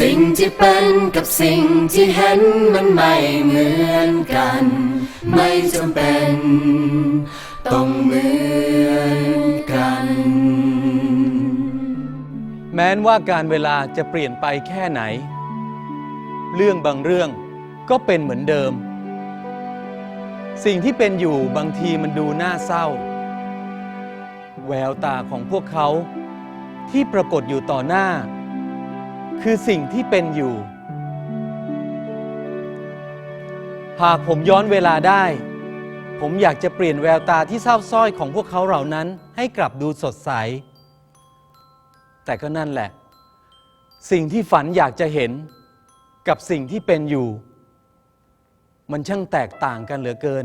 สิ่งที่เป็นกับสิ่งที่เห็นมันไม่เหมือนกัน ไม่จำเป็น ต้องเหมือนกัน แม้นว่าการเวลาจะเปลี่ยนไปแค่ไหน เรื่องบางเรื่องก็เป็นเหมือนเดิม สิ่งที่เป็นอยู่บางทีมันดูน่าเศร้า แววตาของพวกเขาที่ปรากฏอยู่ต่อหน้า คือสิ่งที่เป็นอยู่ หากผมย้อนเวลาได้ ผมอยากจะเปลี่ยนแววตาที่เศร้าสร้อยของพวกเขาเหล่านั้นให้กลับดูสดใส แต่ก็นั่นแหละ สิ่งที่ฝันอยากจะเห็นกับสิ่งที่เป็นอยู่ มันช่างแตกต่างกันเหลือเกิน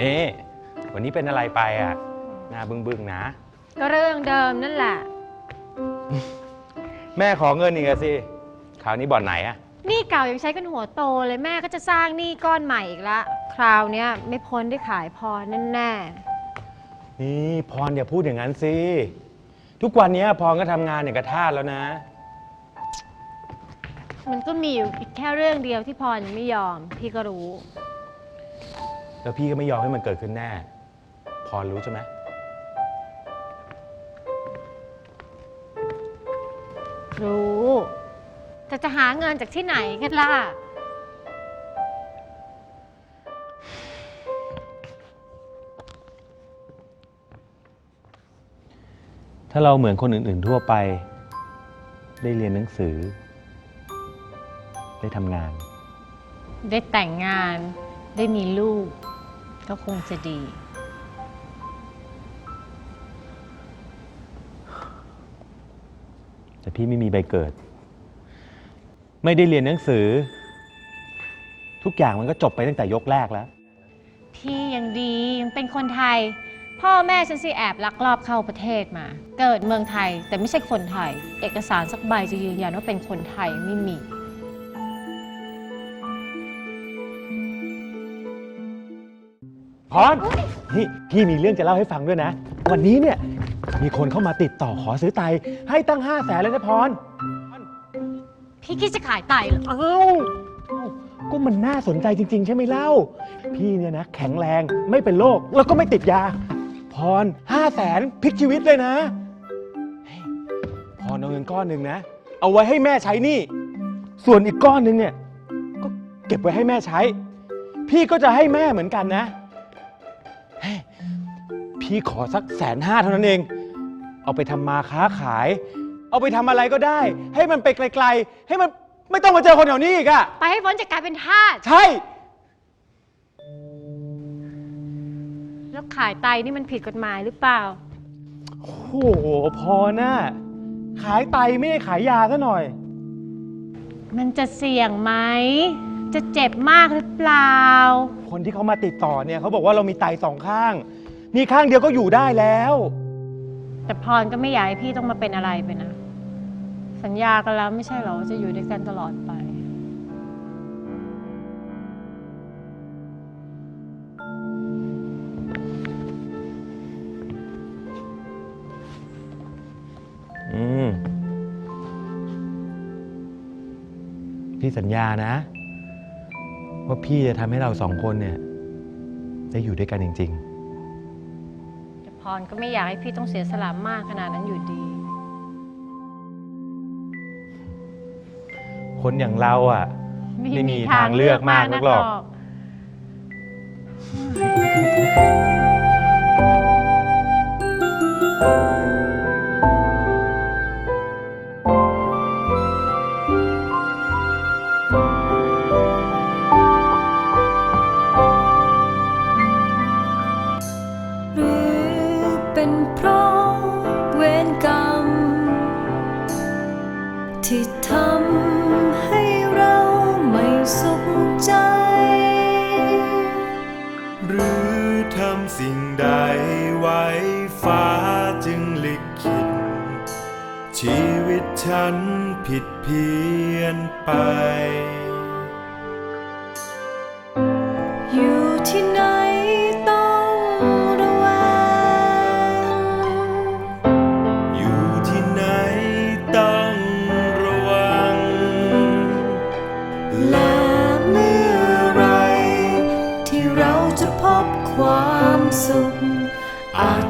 นี่วันนี้เป็นอะไรไปอะหน้าบึ้งบึ้งๆนะ ก็เรื่องเดิมนั่นแหละ แม่ขอเงินอีกอะสิคราวนี้บ่อนไหนอะหนี่เก่ายังใช้กันหัวโตเลยแม่ก็จะสร้างหนี้ก้อนใหม่อีกละ คราวเนี้ยไม่พ้นได้ขายพรแน่นี่พรอย่าพูดอย่างนั้นสิทุกวันนี้พรก็ทำงานอย่างกระทาสแล้วนะ ๆมันก็มีอยู่อีกแค่เรื่องเดียวที่พรยังไม่ยอม พี่ก็รู้ แล้วพี่ก็ไม่ยอมให้มันเกิดขึ้นแน่ พรรู้ใช่ไหมรู้แต่จะหาเงินจากที่ไหนกันล่ะ ถ้าเราเหมือนคนอื่น ๆ ทั่วไป ได้เรียนหนังสือ ได้ทำงาน ได้แต่งงาน ได้มีลูก ก็คงจะดี แต่พี่ไม่มีใบเกิด ไม่ได้เรียนหนังสือ ทุกอย่างมันก็จบไปตั้งแต่ยกแรกแล้ว พี่ยังดี ยังเป็นคนไทย พ่อแม่ฉันสิแอบลักลอบเข้าประเทศมา เกิดเมืองไทยแต่ไม่ใช่คนไทย เอกสารสักใบจะยืนยันว่าเป็นคนไทยไม่มี พรนี่พี่มีเรื่องจะเล่าให้ฟังด้วยนะ วันนี้เนี่ยมีคนเข้ามาติดต่อขอซื้อไต ให้ตั้งห้าแสนเลยนะพร พี่คิดจะขายไตเหรอเอ้าเอ้าก็มันน่าสนใจจริง ๆ ใช่ไหมเล่า พี่เนี่ยนะแข็งแรงไม่เป็นโรคแล้วก็ไม่ติดยา พรห้าแสนพลิกชีวิตเลยนะเฮ้ยพรเอาเงินก้อนหนึ่งนะ เอาไว้ให้แม่ใช้หนี่ ส่วนอีกก้อนหนึ่งเนี่ย ก็เก็บไว้ให้แม่ใช้ พี่ก็จะให้แม่เหมือนกันนะเฮ้ย พี่ขอสักแสนห้าเท่านั้นเอง เอาไปทำมาค้าขาย เอาไปทำอะไรก็ได้ ให้มันไปไกล ๆ ให้มันไม่ต้องมาเจอคนแถวนี้อีกอะไปให้พ้นจากการเป็นทาส ใช่ แล้วขายไตนี่มันผิดกฎหมายหรือเปล่า โอ้โหพอนะขายไตไม่ได้ขายยาซะหน่อย มันจะเสี่ยงไหม จะเจ็บมากหรือเปล่า คนที่เขามาติดต่อเนี่ยเขาบอกว่าเรามีไตสองข้าง มีข้างเดียวก็อยู่ได้แล้ว แต่พรก็ไม่อยากให้พี่ต้องมาเป็นอะไรไปนะ สัญญากันแล้วไม่ใช่เหรอว่าจะอยู่ด้วยกันตลอดไป อืม พี่สัญญานะ ว่าพี่จะทำให้เราสองคนเนี่ย ได้อยู่ด้วยกันจริงแต่ พรก็ไม่อยากให้พี่ต้องเสียสละมากขนาดนั้นอยู่ดีๆคนอย่างเราอะ ไม่มีทางเลือกมากนักหรอก ที่ทำให้เราไม่สุขใจ หรือทำสิ่งใดไว้ฟ้าจึงลิขิต ชีวิตฉันผิดเพี้ยนไป อยู่ที่ไหน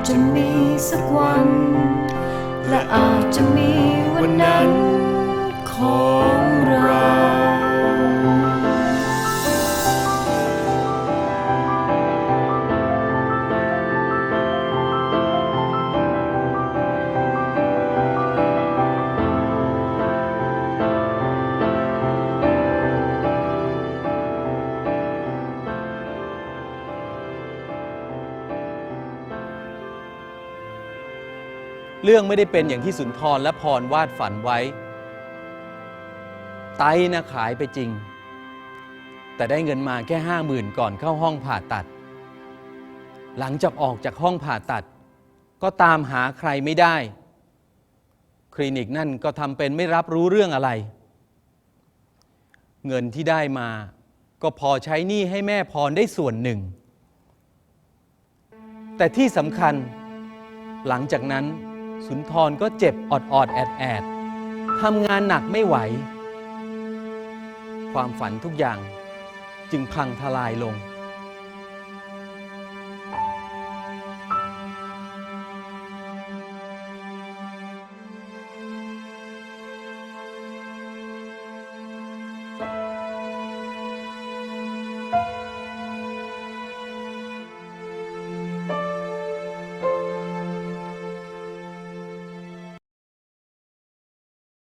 จะมีสักวัน และอาจจะมีวันนั้นขอ เรื่องไม่ได้เป็นอย่างที่สุนทรและพรวาดฝันไว้ ไตนะขายไปจริง แต่ได้เงินมาแค่ห้าหมื่นก่อนเข้าห้องผ่าตัด หลังจากออกจากห้องผ่าตัด ก็ตามหาใครไม่ได้ คลินิกนั่นก็ทำเป็นไม่รับรู้เรื่องอะไร เงินที่ได้มาก็พอใช้หนี้ให้แม่พรได้ส่วนหนึ่ง แต่ที่สำคัญหลังจากนั้น สุนทรก็เจ็บออดออดแอดแอดทำงานหนักไม่ไหว ความฝันทุกอย่างจึงพังทลายลง